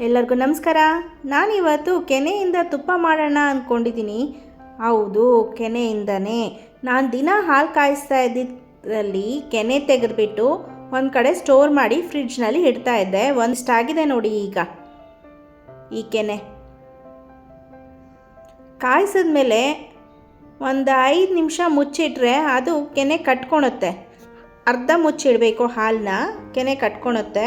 ಎಲ್ಲರಿಗೂ ನಮಸ್ಕಾರ. ನಾನಿವತ್ತು ಕೆನೆಯಿಂದ ತುಪ್ಪ ಮಾಡೋಣ ಅಂದ್ಕೊಂಡಿದ್ದೀನಿ ಹೌದು, ಕೆನೆಯಿಂದನೇ. ನಾನು ದಿನ ಹಾಲು ಕಾಯಿಸ್ತಾ ಇದ್ದಿದ್ರಲ್ಲಿ ಕೆನೆ ತೆಗೆದುಬಿಟ್ಟು ಒಂದು ಕಡೆ ಸ್ಟೋರ್ ಮಾಡಿ ಫ್ರಿಡ್ಜ್ನಲ್ಲಿ ಇಡ್ತಾ ಇದ್ದೆ. ಒಂದಿಷ್ಟಾಗಿದೆ ನೋಡಿ ಈಗ. ಈ ಕೆನೆ. ಕಾಯಿಸಿದ ಮೇಲೆ ಒಂದು ಐದು ನಿಮಿಷ ಮುಚ್ಚಿಟ್ರೆ ಅದು ಕೆನೆ ಕಟ್ಕೊಳುತ್ತೆ ಅರ್ಧ ಮುಚ್ಚಿಡಬೇಕು ಹಾಲನ್ನ ಕೆನೆ ಕಟ್ಕೊಳುತ್ತೆ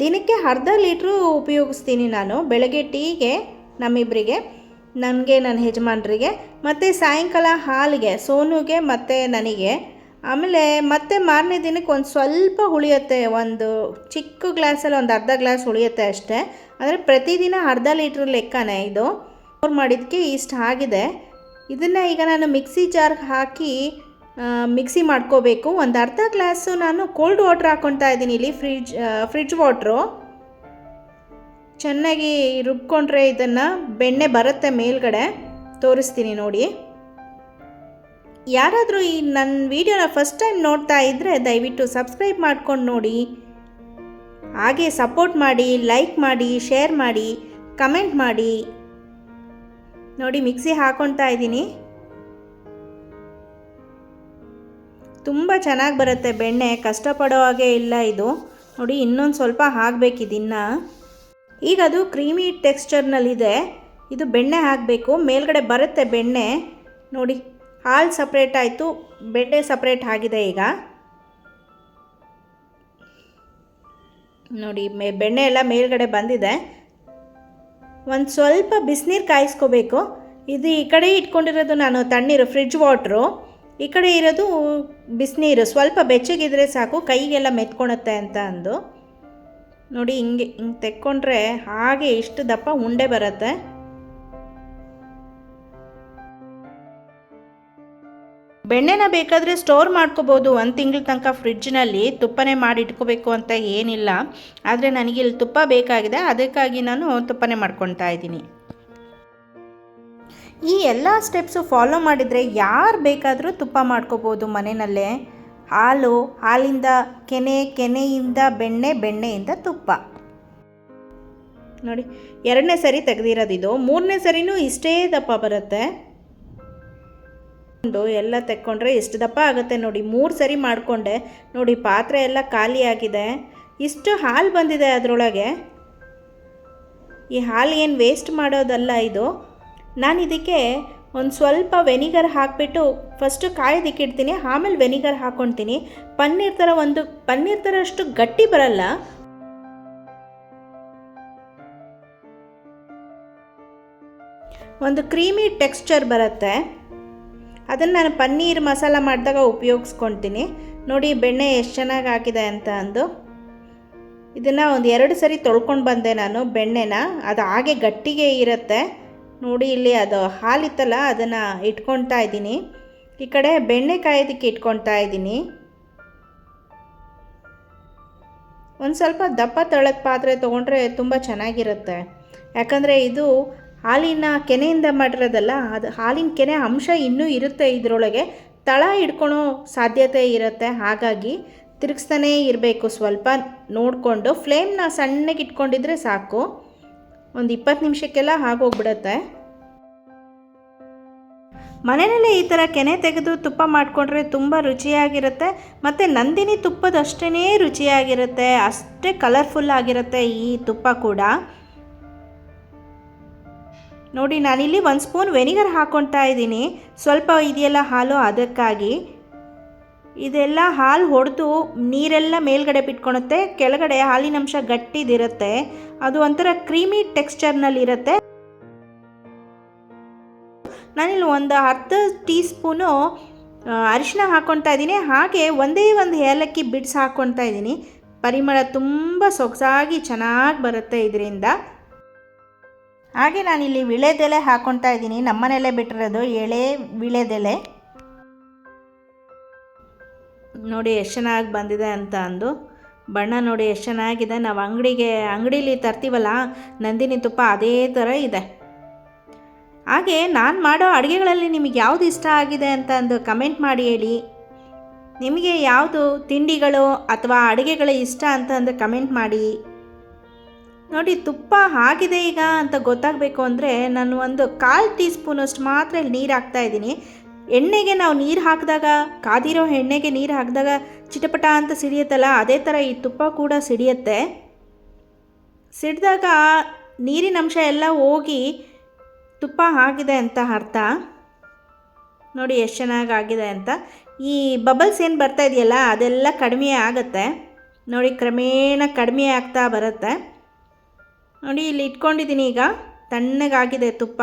ದಿನಕ್ಕೆ ಅರ್ಧ ಲೀಟ್ರು ಉಪಯೋಗಿಸ್ತೀನಿ ನಾನು. ಬೆಳಗ್ಗೆ ಟೀಗೆ ನಮ್ಮಿಬ್ಬರಿಗೆ ನನಗೆ ನನ್ನ ಯಜಮಾನ್ರಿಗೆ, ಮತ್ತು ಸಾಯಂಕಾಲ ಹಾಲಿಗೆ, ಸೋನುಗೆ ಮತ್ತು ನನಗೆ. ಆಮೇಲೆ ಮತ್ತೆ ಮಾರನೇ ದಿನಕ್ಕೆ ಒಂದು ಸ್ವಲ್ಪ ಉಳಿಯುತ್ತೆ ಒಂದು ಚಿಕ್ಕ ಗ್ಲಾಸಲ್ಲಿ ಒಂದು ಅರ್ಧ ಗ್ಲಾಸ್ ಉಳಿಯುತ್ತೆ ಅಷ್ಟೇ. ಅಂದರೆ ಪ್ರತಿದಿನ ಅರ್ಧ ಲೀಟ್ರ್ ಲೆಕ್ಕನೇ ಇದು. ಮಾಡಿದ್ದಕ್ಕೆ ಇಷ್ಟು ಆಗಿದೆ. ಇದನ್ನು ಈಗ ನಾನು ಮಿಕ್ಸಿ ಜಾರ್ಗೆ ಹಾಕಿ ಮಿಕ್ಸಿ ಮಾಡ್ಕೋಬೇಕು. ಒಂದು ಅರ್ಧ ಗ್ಲಾಸು ನಾನು ಕೋಲ್ಡ್ ವಾಟ್ರ್ ಹಾಕ್ಕೊತಾ ಇದ್ದೀನಿ ಇಲ್ಲಿ ಫ್ರಿಜ್ ಫ್ರಿಡ್ಜ್ ವಾಟ್ರು ಚೆನ್ನಾಗಿ ರುಬ್ಕೊಂಡ್ರೆ ಇದನ್ನು ಬೆಣ್ಣೆ ಬರುತ್ತೆ ಮೇಲ್ಗಡೆ. ತೋರಿಸ್ತೀನಿ ನೋಡಿ. ಯಾರಾದರೂ ಈ ನನ್ನ ವಿಡಿಯೋನ ಫಸ್ಟ್ ಟೈಮ್ ನೋಡ್ತಾ ಇದ್ದರೆ ದಯವಿಟ್ಟು ಸಬ್ಸ್ಕ್ರೈಬ್ ಮಾಡ್ಕೊಂಡು ನೋಡಿ. ಹಾಗೆ ಸಪೋರ್ಟ್ ಮಾಡಿ ಲೈಕ್ ಮಾಡಿ ಶೇರ್ ಮಾಡಿ ಕಮೆಂಟ್ ಮಾಡಿ. ನೋಡಿ ಮಿಕ್ಸಿ ಹಾಕೊತಾ ಇದ್ದೀನಿ. ತುಂಬ ಚೆನ್ನಾಗಿ ಬರುತ್ತೆ ಬೆಣ್ಣೆ, ಕಷ್ಟಪಡೋ ಹಾಗೆ ಇಲ್ಲ ಇದು. ನೋಡಿ, ಇನ್ನೊಂದು ಸ್ವಲ್ಪ ಹಾಕಬೇಕಿದಿನ್ನು ಈಗ ಅದು ಕ್ರೀಮಿ ಟೆಕ್ಸ್ಚರ್ನಲ್ಲಿದೆ. ಇದು ಬೆಣ್ಣೆ ಹಾಕಬೇಕು. ಮೇಲ್ಗಡೆ ಬರುತ್ತೆ ಬೆಣ್ಣೆ. ನೋಡಿ, ಹಾಲು ಸಪ್ರೇಟ್ ಆಯಿತು. ಬೆಣ್ಣೆ ಸಪ್ರೇಟ್ ಆಗಿದೆ ಈಗ. ನೋಡಿ, ಮೇ, ಬೆಣ್ಣೆ ಎಲ್ಲ ಮೇಲ್ಗಡೆ ಬಂದಿದೆ. ಒಂದು ಸ್ವಲ್ಪ ಬಿಸಿನೀರು ಕಾಯಿಸ್ಕೋಬೇಕು. ಇದು ಈ ಕಡೆ ಇಟ್ಕೊಂಡಿರೋದು ನಾನು ತಣ್ಣೀರು ಫ್ರಿಡ್ಜ್ ವಾಟ್ರು ಈ ಕಡೆ ಇರೋದು ಬಿಸಿನೀರು. ಸ್ವಲ್ಪ ಬೆಚ್ಚಗಿದ್ರೆ ಸಾಕು, ಕೈಗೆಲ್ಲ ಮೆತ್ಕೊಳತ್ತೆ ಅಂತ ಅಂದು. ನೋಡಿ, ಹಿಂಗೆ ಹಿಂಗೆ ತೆಕ್ಕೊಂಡ್ರೆ ಹಾಗೆ ಇಷ್ಟು ದಪ್ಪ ಉಂಡೆ ಬರುತ್ತೆ. ಬೆಣ್ಣೆನ ಬೇಕಾದರೆ ಸ್ಟೋರ್ ಮಾಡ್ಕೋಬೋದು. ಒಂದು ತಿಂಗಳ ತನಕ ಫ್ರಿಡ್ಜ್ನಲ್ಲಿ ತುಪ್ಪನೇ ಮಾಡಿ ಇಟ್ಕೋಬೇಕು ಅಂತ ಏನಿಲ್ಲ. ಆದರೆ ನನಗೆ ಇಲ್ಲಿ ತುಪ್ಪ ಬೇಕಾಗಿದೆ, ಅದಕ್ಕಾಗಿ ನಾನು ತುಪ್ಪನೇ ಮಾಡ್ಕೊತಾ ಇದ್ದೀನಿ. ಈ ಎಲ್ಲ ಸ್ಟೆಪ್ಸು ಫಾಲೋ ಮಾಡಿದರೆ ಯಾರು ಬೇಕಾದರೂ ತುಪ್ಪ ಮಾಡ್ಕೋಬೋದು ಮನೆಯಲ್ಲೇ ಹಾಲು, ಹಾಲಿಂದ ಕೆನೆ, ಕೆನೆಯಿಂದ ಬೆಣ್ಣೆ, ಬೆಣ್ಣೆಯಿಂದ ತುಪ್ಪ. ನೋಡಿ, ಎರಡನೇ ಸರಿ ತೆಗೆದಿರೋದಿದು. ಮೂರನೇ ಸರಿನೂ ಇಷ್ಟೇ ದಪ್ಪ ಬರುತ್ತೆ. ಎಲ್ಲ ತೆಕ್ಕೊಂಡ್ರೆ ಎಷ್ಟು ದಪ್ಪ ಆಗುತ್ತೆ ನೋಡಿ. ಮೂರು ಸರಿ ಮಾಡಿಕೊಂಡೆ. ನೋಡಿ, ಪಾತ್ರೆ ಎಲ್ಲ ಖಾಲಿಯಾಗಿದೆ ಇಷ್ಟು ಹಾಲು ಬಂದಿದೆ ಅದರೊಳಗೆ. ಈ ಹಾಲು ಏನು ವೇಸ್ಟ್ ಮಾಡೋದಲ್ಲ ಇದು. ನಾನು ಇದಕ್ಕೆ ಒಂದು ಸ್ವಲ್ಪ ವೆನಿಗರ್ ಹಾಕಿಬಿಟ್ಟು ಫಸ್ಟು ಕಾಯ್ದಿಕ್ಕಿಡ್ತೀನಿ ಆಮೇಲೆ ವೆನಿಗರ್ ಹಾಕ್ಕೊಳ್ತೀನಿ ಪನ್ನೀರ್ ಥರ ಒಂದು, ಪನ್ನೀರ್ ಥರ ಅಷ್ಟು ಗಟ್ಟಿ ಬರಲ್ಲ. ಒಂದು ಕ್ರೀಮಿ ಟೆಕ್ಸ್ಚರ್ ಬರುತ್ತೆ. ಅದನ್ನು ನಾನು ಪನ್ನೀರ್ ಮಸಾಲ ಮಾಡಿದಾಗ ಉಪಯೋಗಿಸ್ಕೊತೀನಿ. ನೋಡಿ, ಬೆಣ್ಣೆ ಎಷ್ಟು ಚೆನ್ನಾಗಿ ಹಾಕಿದೆ ಅಂತ ಅಂದು. ಇದನ್ನು ಒಂದು ಎರಡು ಸರಿ ತೊಳ್ಕೊಂಡು ಬಂದೆ ನಾನು ಬೆಣ್ಣೆನ. ಅದು ಹಾಗೆ ಗಟ್ಟಿಗೆ ಇರುತ್ತೆ. ನೋಡಿ ಇಲ್ಲಿ ಅದು ಹಾಲಿತ್ತಲ್ಲ, ಅದನ್ನು ಇಟ್ಕೊಳ್ತಾ ಇದ್ದೀನಿ. ಈ ಕಡೆ ಬೆಣ್ಣೆ ಕಾಯೋದಕ್ಕೆ ಇಟ್ಕೊಳ್ತಾ ಇದ್ದೀನಿ. ಒಂದು ಸ್ವಲ್ಪ ದಪ್ಪ ತಳದ ಪಾತ್ರೆ ತೊಗೊಂಡ್ರೆ ತುಂಬ ಚೆನ್ನಾಗಿರುತ್ತೆ. ಯಾಕಂದರೆ ಇದು ಹಾಲಿನ ಕೆನೆಯಿಂದ ಮಾಡಿರೋದಲ್ಲ, ಅದು ಹಾಲಿನ ಕೆನೆ ಅಂಶ ಇನ್ನೂ ಇರುತ್ತೆ ಇದರೊಳಗೆ. ತಳ ಹಿಡ್ಕೊಳೋ ಸಾಧ್ಯತೆ ಇರುತ್ತೆ, ಹಾಗಾಗಿ ತಿರುಗಿಸ್ತಾನೇ ಇರಬೇಕು ಸ್ವಲ್ಪ ನೋಡಿಕೊಂಡು. ಫ್ಲೇಮ್ನ ಸಣ್ಣಗೆ ಇಟ್ಕೊಂಡಿದ್ರೆ ಸಾಕು. ಒಂದು ಇಪ್ಪತ್ತು ನಿಮಿಷಕ್ಕೆಲ್ಲ ಆಗೋಗ್ಬಿಡತ್ತೆ ಮನೆಯಲ್ಲೇ ಈ ಥರ ಕೆನೆ ತೆಗೆದು ತುಪ್ಪ ಮಾಡಿಕೊಂಡ್ರೆ ತುಂಬ ರುಚಿಯಾಗಿರುತ್ತೆ, ಮತ್ತು ನಂದಿನಿ ತುಪ್ಪದಷ್ಟೇ ರುಚಿಯಾಗಿರುತ್ತೆ, ಅಷ್ಟೇ ಕಲರ್ಫುಲ್ ಆಗಿರುತ್ತೆ ಈ ತುಪ್ಪ ಕೂಡ. ನೋಡಿ, ನಾನಿಲ್ಲಿ ಒಂದು ಸ್ಪೂನ್ ವೆನಿಗರ್ ಹಾಕ್ಕೊಳ್ತಾ ಇದ್ದೀನಿ. ಸ್ವಲ್ಪ ಇದೆಯಲ್ಲ ಹಾಲು, ಅದಕ್ಕಾಗಿ. ಇದೆಲ್ಲ ಹಾಲು ಹೊಡೆದು ನೀರೆಲ್ಲ ಮೇಲ್ಗಡೆ ಬಿಟ್ಕೊಳುತ್ತೆ ಕೆಳಗಡೆ ಹಾಲಿನಂಶ ಗಟ್ಟಿದಿರುತ್ತೆ. ಅದು ಒಂಥರ ಕ್ರೀಮಿ ಟೆಕ್ಸ್ಚರ್ನಲ್ಲಿರುತ್ತೆ. ನಾನಿಲ್ಲಿ ಒಂದು ಅರ್ಧ ಟೀ ಸ್ಪೂನು ಅರಿಶಿನ ಹಾಕ್ಕೊಳ್ತಾ ಇದ್ದೀನಿ. ಹಾಗೆ ಒಂದೇ ಒಂದು ಏಲಕ್ಕಿ ಬಿಡ್ಸ್ ಹಾಕ್ಕೊಳ್ತಾ ಇದ್ದೀನಿ. ಪರಿಮಳ ತುಂಬ ಸೊಗಸಾಗಿ ಚೆನ್ನಾಗಿ ಬರುತ್ತೆ ಇದರಿಂದ. ಹಾಗೆ ನಾನಿಲ್ಲಿ ವಿಳೆದೆಲೆ ಹಾಕ್ಕೊಳ್ತಾ ಇದ್ದೀನಿ. ನಮ್ಮನೆಯಲ್ಲೇ ಬಿಟ್ಟಿರೋದು ಎಳೆ ವಿಳೆದೆಲೆ. ನೋಡಿ ಎಷ್ಟು ಚೆನ್ನಾಗಿ ಬಂದಿದೆ ಅಂತ ಅಂದು, ಬಣ್ಣ ನೋಡಿ ಎಷ್ಟು ಚೆನ್ನಾಗಿದೆ, ನಾವು ಅಂಗಡಿಗೆ, ಅಂಗಡೀಲಿ ತರ್ತೀವಲ್ಲ, ನಂದಿನಿ ತುಪ್ಪ ಅದೇ ಥರ ಇದೆ. ಹಾಗೆ ನಾನು ಮಾಡೋ ಅಡುಗೆಗಳಲ್ಲಿ ನಿಮಗೆ ಯಾವುದು ಇಷ್ಟ ಆಗಿದೆ ಅಂತ ಅಂದು ಕಮೆಂಟ್ ಮಾಡಿ ಹೇಳಿ. ನಿಮಗೆ ಯಾವುದು ತಿಂಡಿಗಳು ಅಥವಾ ಅಡುಗೆಗಳು ಇಷ್ಟ ಅಂತ ಅಂದು ಕಮೆಂಟ್ ಮಾಡಿ. ನೋಡಿ ತುಪ್ಪ ಆಗಿದೆ ಈಗ ಅಂತ ಗೊತ್ತಾಗಬೇಕು ಅಂದರೆ ನಾನು ಒಂದು ಕಾಲು ಟೀ ಸ್ಪೂನಷ್ಟು ಮಾತ್ರ ಇಲ್ಲಿ ನೀರು ಹಾಕ್ತಾ ಇದ್ದೀನಿ. ಎಣ್ಣೆಗೆ ನಾವು ನೀರು ಹಾಕಿದಾಗ, ಕಾದಿರೋ ಎಣ್ಣೆಗೆ ನೀರು ಹಾಕಿದಾಗ ಚಿಟಪಟ ಅಂತ ಸಿಡಿಯುತ್ತಲ್ಲ ಅದೇ ಥರ ಈ ತುಪ್ಪ ಕೂಡ ಸಿಡಿಯುತ್ತೆ. ಸಿಡಿದಾಗ ನೀರಿನ ಅಂಶ ಎಲ್ಲ ಹೋಗಿ ತುಪ್ಪ ಆಗಿದೆ ಅಂತ ಅರ್ಥ. ನೋಡಿ ಎಷ್ಟು ಚೆನ್ನಾಗಿ ಆಗಿದೆ ಅಂತ. ಈ ಬಬಲ್ಸ್ ಏನು ಬರ್ತಾ ಇದೆಯಲ್ಲ, ಅದೆಲ್ಲ ಕಡಿಮೆ ಆಗುತ್ತೆ. ನೋಡಿ ಕ್ರಮೇಣ ಕಡಿಮೆ ಆಗ್ತಾ ಬರುತ್ತೆ. ನೋಡಿ ಇಲ್ಲಿ ಇಟ್ಕೊಂಡಿದ್ದೀನಿ ಈಗ, ತಣ್ಣಗಾಗಿದೆ ತುಪ್ಪ.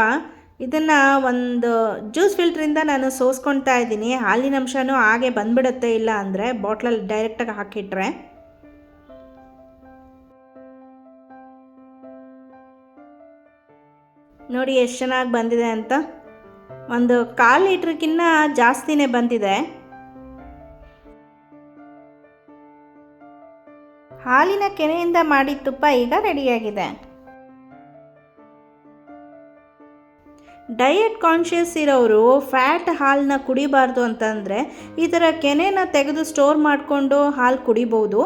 ಇದನ್ನು ಒಂದು ಜ್ಯೂಸ್ ಫಿಲ್ಟ್ರಿಂದ ನಾನು ಸೋಸ್ಕೊತಾ ಇದ್ದೀನಿ. ಹಾಲಿನ ಅಂಶನೂ ಹಾಗೆ ಬಂದ್ಬಿಡುತ್ತೆ ಇಲ್ಲ ಅಂದರೆ ಬಾಟ್ಲಲ್ಲಿ ಡೈರೆಕ್ಟಾಗಿ ಹಾಕಿಟ್ರೆ. ನೋಡಿ ಎಷ್ಟು ಚೆನ್ನಾಗಿ ಬಂದಿದೆ ಅಂತ. ಒಂದು ಕಾಲು ಲೀಟ್ರ್ಗಿನ್ನ ಜಾಸ್ತಿನೇ ಬಂದಿದೆ. ಹಾಲಿನ ಕೆನೆಯಿಂದ ಮಾಡಿದ ತುಪ್ಪ ಈಗ ರೆಡಿಯಾಗಿದೆ ಡಯಟ್ ಕಾನ್ಷಿಯಸ್ ಇರೋರು ಫ್ಯಾಟ್ ಹಾಲನ್ನ ಕುಡಿಬಾರ್ದು ಅಂತಂದರೆ ಈ ಥರ ಕೆನೆನ ತೆಗೆದು ಸ್ಟೋರ್ ಮಾಡಿಕೊಂಡು ಹಾಲು ಕುಡಿಬೋದು.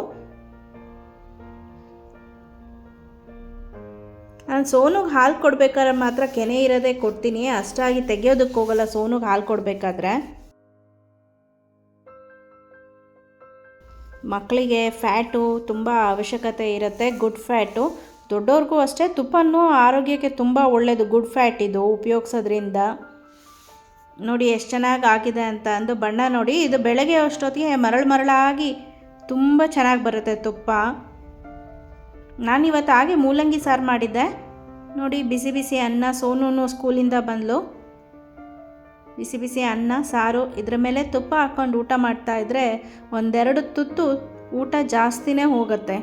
ನಾನು ಸೋನುಗೆ ಹಾಲು ಕೊಡ್ಬೇಕಾದ್ರೆ ಮಾತ್ರ ಕೆನೆ ಇರೋದೇ ಕೊಡ್ತೀನಿ, ಅಷ್ಟಾಗಿ ತೆಗೆಯೋದಕ್ಕೆ ಹೋಗಲ್ಲ ಸೋನುಗೆ ಹಾಲು ಕೊಡಬೇಕಾದ್ರೆ. ಮಕ್ಕಳಿಗೆ ಫ್ಯಾಟು ತುಂಬ ಅವಶ್ಯಕತೆ ಇರುತ್ತೆ, ಗುಡ್ ಫ್ಯಾಟು. ದೊಡ್ಡವ್ರಿಗೂ ಅಷ್ಟೇ ತುಪ್ಪನೂ ಆರೋಗ್ಯಕ್ಕೆ ತುಂಬ ಒಳ್ಳೆಯದು ಗುಡ್ ಫ್ಯಾಟ್ ಇದು ಉಪಯೋಗಿಸೋದ್ರಿಂದ. ನೋಡಿ ಎಷ್ಟು ಚೆನ್ನಾಗಿ ಆಗಿದೆ ಅಂತ ಅಂದು ಬಣ್ಣ ನೋಡಿ, ಇದು ಬೆಳಗ್ಗೆ ಅಷ್ಟೊತ್ತಿಗೆ ಮರಳು ಮರಳಾಗಿ ತುಂಬ ಚೆನ್ನಾಗಿ ಬರುತ್ತೆ ತುಪ್ಪ. ನಾನಿವತ್ತು ಹಾಗೆ ಮೂಲಂಗಿ ಸಾರು ಮಾಡಿದ್ದೆ. ನೋಡಿ ಬಿಸಿ ಬಿಸಿ ಅನ್ನ, ಸೋನೂನು ಸ್ಕೂಲಿಂದ ಬಂದಳು ಬಿಸಿ ಬಿಸಿ ಅನ್ನ, ಸಾರು, ಇದ್ರ ಮೇಲೆ ತುಪ್ಪ ಹಾಕ್ಕೊಂಡು ಊಟ ಮಾಡ್ತಾ ಇದ್ರೆ ಒಂದೆರಡು ತುತ್ತು ಊಟ ಜಾಸ್ತಿನೇ ಹೋಗುತ್ತೆ.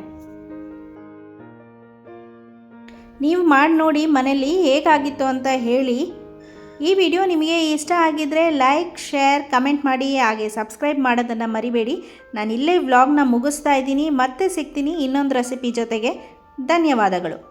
ನೀವು ಮಾಡಿ ನೋಡಿ ಮನೇಲಿ ಹೇಗಾಗಿತ್ತು ಅಂತ ಹೇಳಿ. ಈ ವಿಡಿಯೋ ನಿಮಗೆ ಇಷ್ಟ ಆಗಿದ್ದರೆ ಲೈಕ್, ಶೇರ್, ಕಮೆಂಟ್ ಮಾಡಿ, ಹಾಗೆ ಸಬ್ಸ್ಕ್ರೈಬ್ ಮಾಡೋದನ್ನು ಮರಿಬೇಡಿ. ನಾನು ಇಲ್ಲೇ ವ್ಲಾಗ್ನ ಮುಗಿಸ್ತಾ ಇದ್ದೀನಿ. ಮತ್ತೆ ಸಿಗ್ತೀನಿ ಇನ್ನೊಂದು ರೆಸಿಪಿ ಜೊತೆಗೆ. ಧನ್ಯವಾದಗಳು.